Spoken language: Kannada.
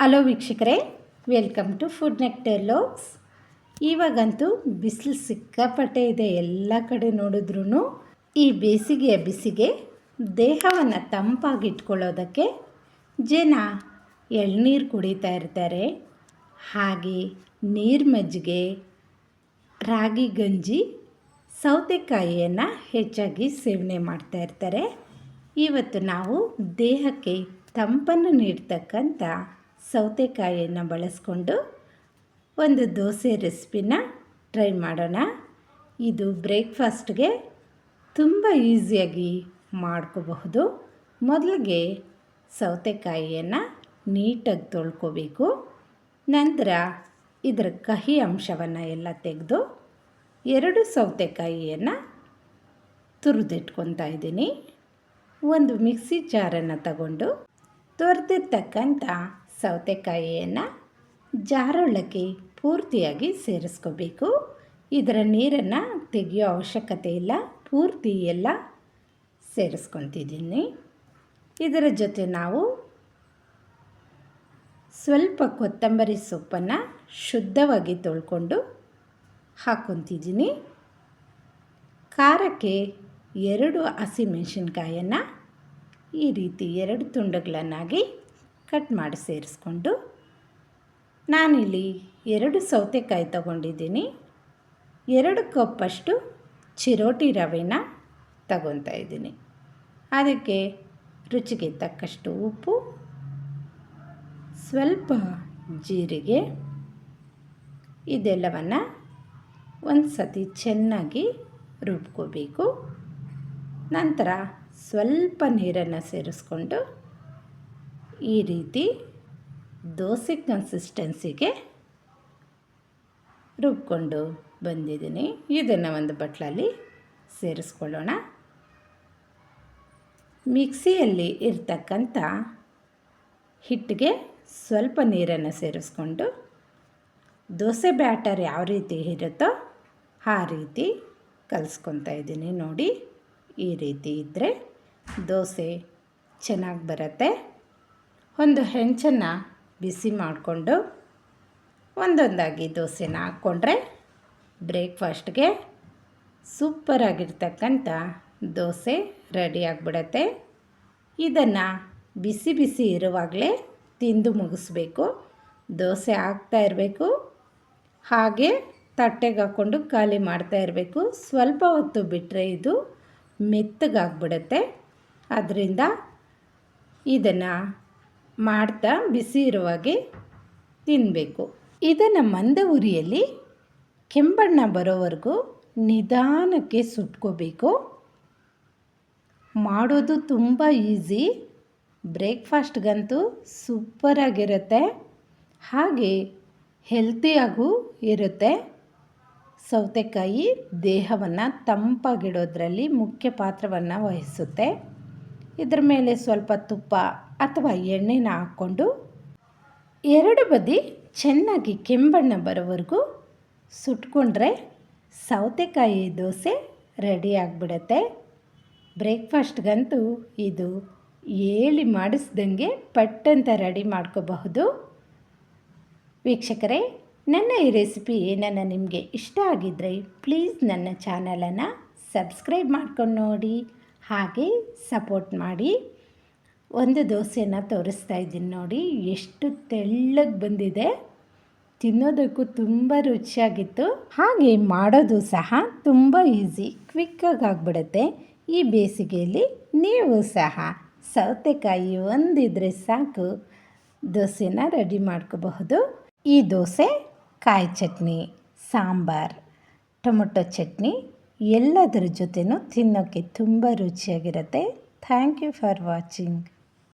ಹಲೋ ವೀಕ್ಷಕರೇ, ವೆಲ್ಕಮ್ ಟು ಫುಡ್ ನೆಕ್ಟರ್ ಲೋಕ್ಸ್ ಇವಾಗಂತೂ ಬಿಸಿಲು ಸಿಕ್ಕಾಪಟ್ಟೆ ಇದೆ ಎಲ್ಲ ಕಡೆ ನೋಡಿದ್ರೂ ಈ ಬೇಸಿಗೆಯ ಬಿಸಿಗೆ ದೇಹವನ್ನು ತಂಪಾಗಿಟ್ಕೊಳ್ಳೋದಕ್ಕೆ ಜನ ಎಳ್ನೀರು ಕುಡಿತಾ ಇರ್ತಾರೆ. ಹಾಗೆ ನೀರು ಮಜ್ಜಿಗೆ, ರಾಗಿ ಗಂಜಿ, ಸೌತೆಕಾಯಿಯನ್ನು ಹೆಚ್ಚಾಗಿ ಸೇವನೆ ಮಾಡ್ತಾ ಇರ್ತಾರೆ. ಇವತ್ತು ನಾವು ದೇಹಕ್ಕೆ ತಂಪನ್ನು ನೀಡ್ತಕ್ಕಂಥ ಸೌತೆಕಾಯಿಯನ್ನು ಬಳಸ್ಕೊಂಡು ಒಂದು ದೋಸೆ ರೆಸಿಪಿನ ಟ್ರೈ ಮಾಡೋಣ. ಇದು ಬ್ರೇಕ್ಫಾಸ್ಟ್ಗೆ ತುಂಬ ಈಸಿಯಾಗಿ ಮಾಡ್ಕೋಬಹುದು. ಮೊದಲಿಗೆ ಸೌತೆಕಾಯಿಯನ್ನು ನೀಟಾಗಿ ತೊಳ್ಕೋಬೇಕು. ನಂತರ ಇದರ ಕಹಿ ಅಂಶವನ್ನು ಎಲ್ಲ ತೆಗೆದು ಎರಡು ಸೌತೆಕಾಯಿಯನ್ನು ತುರಿದಿಟ್ಕೊತಾ ಇದ್ದೀನಿ. ಒಂದು ಮಿಕ್ಸಿ ಜಾರನ್ನು ತಗೊಂಡು ತೊರೆದಿರ್ತಕ್ಕಂಥ ಸೌತೆಕಾಯಿಯನ್ನು ಜಾರೊಳಕ್ಕೆ ಪೂರ್ತಿಯಾಗಿ ಸೇರಿಸ್ಕೋಬೇಕು. ಇದರ ನೀರನ್ನು ತೆಗೆಯೋ ಅವಶ್ಯಕತೆ ಇಲ್ಲ. ಪೂರ್ತಿ ಎಲ್ಲ ಸೇರಿಸ್ಕೊತಿದ್ದೀನಿ ಇದರ ಜೊತೆ ನಾವು ಸ್ವಲ್ಪ ಕೊತ್ತಂಬರಿ ಸೊಪ್ಪನ್ನು ಶುದ್ಧವಾಗಿ ತೊಳ್ಕೊಂಡು ಹಾಕೊತಿದ್ದೀನಿ ಖಾರಕ್ಕೆ ಎರಡು ಹಸಿಮೆಣಸಿನ್ಕಾಯನ್ನು ಈ ರೀತಿ ಎರಡು ತುಂಡುಗಳನ್ನಾಗಿ ಕಟ್ ಮಾಡಿ ಸೇರಿಸ್ಕೊಂಡು ನಾನಿಲ್ಲಿ ಎರಡು ಸೌತೆಕಾಯಿ ತಗೊಂಡಿದ್ದೀನಿ. ಎರಡು ಕಪ್ಪಷ್ಟು ಚಿರೋಟಿ ರವೆನ ತಗೊತಾ ಇದ್ದೀನಿ. ಅದಕ್ಕೆ ರುಚಿಗೆ ತಕ್ಕಷ್ಟು ಉಪ್ಪು, ಸ್ವಲ್ಪ ಜೀರಿಗೆ, ಇದೆಲ್ಲವನ್ನು ಒಂದು ಸತಿ ಚೆನ್ನಾಗಿ ರುಬ್ಕೋಬೇಕು. ನಂತರ ಸ್ವಲ್ಪ ನೀರನ್ನು ಸೇರಿಸ್ಕೊಂಡು ಈ ರೀತಿ ದೋಸೆ ಕನ್ಸಿಸ್ಟೆನ್ಸಿಗೆ ರುಬ್ಕೊಂಡು ಬಂದಿದ್ದೀನಿ. ಇದನ್ನು ಒಂದು ಬಟ್ಲಲ್ಲಿ ಸೇರಿಸ್ಕೊಳ್ಳೋಣ. ಮಿಕ್ಸಿಯಲ್ಲಿ ಇರ್ತಕ್ಕಂಥ ಹಿಟ್ಟಿಗೆ ಸ್ವಲ್ಪ ನೀರನ್ನು ಸೇರಿಸ್ಕೊಂಡು ದೋಸೆ ಬ್ಯಾಟರ್ ಯಾವ ರೀತಿ ಇರುತ್ತೋ ಆ ರೀತಿ ಕಲಿಸ್ಕೊತಾ ಇದ್ದೀನಿ ನೋಡಿ. ಈ ರೀತಿ ಇದ್ದರೆ ದೋಸೆ ಚೆನ್ನಾಗಿ ಬರುತ್ತೆ. ಒಂದು ಹೆಂಚನ್ನು ಬಿಸಿ ಮಾಡಿಕೊಂಡು ಒಂದೊಂದಾಗಿ ದೋಸೆನ ಹಾಕ್ಕೊಂಡ್ರೆ ಬ್ರೇಕ್ಫಾಸ್ಟ್ಗೆ ಸೂಪರಾಗಿರ್ತಕ್ಕಂಥ ದೋಸೆ ರೆಡಿ ಆಗಿಬಿಡತ್ತೆ. ಇದನ್ನು ಬಿಸಿ ಬಿಸಿ ಇರುವಾಗಲೇ ತಿಂದು ಮುಗಿಸ್ಬೇಕು. ದೋಸೆ ಹಾಕ್ತಾ ಇರಬೇಕು. ಹಾಗೆ ತಟ್ಟೆಗೆ ಹಾಕ್ಕೊಂಡು ಖಾಲಿ ಮಾಡ್ತಾ ಇರಬೇಕು. ಸ್ವಲ್ಪ ಹೊತ್ತು ಬಿಟ್ಟರೆ ಇದು ಮೆತ್ತಗಾಗ್ಬಿಡುತ್ತೆ. ಅದರಿಂದ ಇದನ್ನು ಮಾಡ್ತಾ ಬಿಸಿ ಇರುವಾಗೆ ತಿನ್ನಬೇಕು ಇದನ್ನು ಮಂದ ಉರಿಯಲ್ಲಿ ಕೆಂಬಣ್ಣ ಬರೋವರೆಗೂ ನಿಧಾನಕ್ಕೆ ಸುಟ್ಕೋಬೇಕು. ಮಾಡೋದು ತುಂಬ ಈಸಿ. ಬ್ರೇಕ್ಫಾಸ್ಟ್ಗಂತೂ ಸೂಪರಾಗಿರುತ್ತೆ ಹಾಗೆ ಹೆಲ್ತಿಯಾಗೂ ಇರುತ್ತೆ. ಸೌತೆಕಾಯಿ ದೇಹವನ್ನು ತಂಪಾಗಿಡೋದ್ರಲ್ಲಿ ಮುಖ್ಯ ಪಾತ್ರವನ್ನು ವಹಿಸುತ್ತೆ. ಇದರ ಮೇಲೆ ಸ್ವಲ್ಪ ತುಪ್ಪ ಅಥವಾ ಎಣ್ಣೆನ ಹಾಕ್ಕೊಂಡು ಎರಡು ಬದಿ ಚೆನ್ನಾಗಿ ಕೆಂಬಣ್ಣ ಬರೋವರೆಗೂ ಸುಟ್ಕೊಂಡ್ರೆ ಸೌತೆಕಾಯಿ ದೋಸೆ ರೆಡಿ ಆಗಿಬಿಡತ್ತೆ. ಬ್ರೇಕ್ಫಾಸ್ಟ್ಗಂತೂ ಇದು ಹೇಳಿ ಮಾಡಿಸ್ದಂಗೆ ಪಟ್ಟಂತ ರೆಡಿ ಮಾಡ್ಕೋಬಹುದು. ವೀಕ್ಷಕರೇ, ನನ್ನ ಈ ರೆಸಿಪಿ ನನ್ನ ನಿಮಗೆ ಇಷ್ಟ ಆಗಿದ್ದರೆ ಪ್ಲೀಸ್ ನನ್ನ ಚಾನಲನ್ನು ಸಬ್ಸ್ಕ್ರೈಬ್ ಮಾಡ್ಕೊಂಡು ನೋಡಿ. ಹಾಗೆ ಸಪೋರ್ಟ್ ಮಾಡಿ ಒಂದು ದೋಸೆನ ತೋರಿಸ್ತಾ ಇದ್ದೀನಿ ನೋಡಿ. ಎಷ್ಟು ತೆಳ್ಳಗೆ ಬಂದಿದೆ. ತಿನ್ನೋದಕ್ಕೂ ತುಂಬ ರುಚಿಯಾಗಿತ್ತು. ಹಾಗೆ ಮಾಡೋದು ಸಹ ತುಂಬ ಈಸಿ ಕ್ವಿಕ್ಕಾಗಿ ಆಗಿಬಿಡುತ್ತೆ. ಈ ಬೇಸಿಗೆಯಲ್ಲಿ ನೀವು ಸಹ ಸೌತೆಕಾಯಿ ಒಂದಿದ್ರೆ ಸಾಕು. ದೋಸೆನ ರೆಡಿ ಮಾಡ್ಕೋಬಹುದು. ಈ ದೋಸೆ ಕಾಯಿ ಚಟ್ನಿ, ಸಾಂಬಾರ್, ಟೊಮೊಟೊ ಚಟ್ನಿ ಎಲ್ಲದರ ಜೊತೆನೂ ತಿನ್ನೋಕ್ಕೆ ತುಂಬ ರುಚಿಯಾಗಿರುತ್ತೆ. Thank you for watching